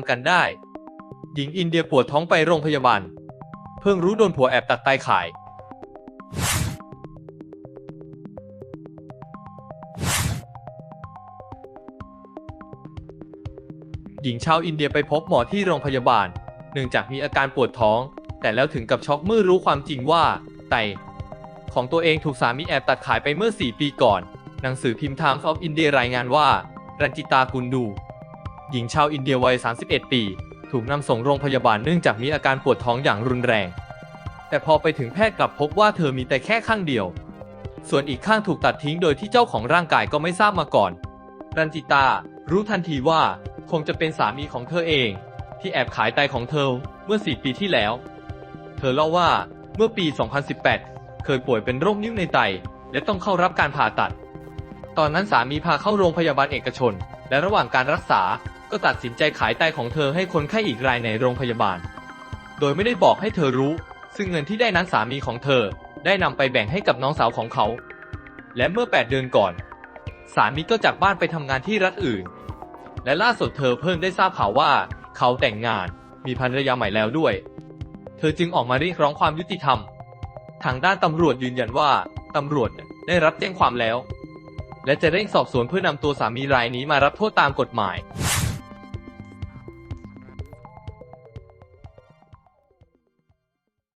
ำกันได้ หญิงอินเดียปวดท้องไปโรงพยาบาล เพิ่งรู้โดนผัวแอบตัดไตขาย หญิงชาวอินเดียไปพบหมอที่โรงพยาบาล เนื่องจากมีอาการปวดท้อง แต่แล้วถึงกับช็อกเมื่อรู้ความจริงว่า ไต ของตัวเองถูกสามีแอบตัดขายไปเมื่อ 4 ปีก่อน หนังสือพิมพ์ Times of India รายงานว่า รันจิตากุลดู หญิงชาวอินเดียวัย 31 ปี ถูกนำส่งโรงพยาบาลเนื่องจากมีอาการปวดท้องอย่างรุนแรง แต่พอไปถึงแพทย์กลับพบว่าเธอมีแต่แค่ข้างเดียว ส่วนอีกข้างถูกตัดทิ้งโดยที่เจ้าของร่างกายก็ไม่ทราบมาก่อน รันจิตา รู้ทันทีว่าคงจะเป็นสามีของเธอเอง ที่แอบขายไตของเธอเมื่อ 4 ปีที่แล้ว เธอเล่าว่าเมื่อปี 2018 เคยป่วยเป็นโรคนิ้วในไต และต้องเข้ารับการผ่าตัด ตอนนั้นสามีพาเข้าโรงพยาบาลเอกชน และระหว่างการรักษา ก็ตัดสินใจขายไตของเธอให้คนไข้อีกรายในโรงพยาบาล โดยไม่ได้บอกให้เธอรู้ ซึ่งเงินที่ได้นั้นสามีของเธอ ได้นำไปแบ่งให้กับน้องสาวของเขา และเมื่อ 8 เดือนก่อน สามีก็จากบ้านไปทำงานที่รัฐอื่น และล่าสุดเธอเพิ่งได้ทราบข่าวว่า เขาแต่งงาน มีภรรยาใหม่แล้วด้วย เธอจึงออกมาเรียกร้องความยุติธรรม ทางด้านตำรวจยืนยันว่าตำรวจได้รับแจ้งความแล้ว และจะเร่งสอบสวนเพื่อนำตัวสามีรายนี้มารับโทษตามกฎหมาย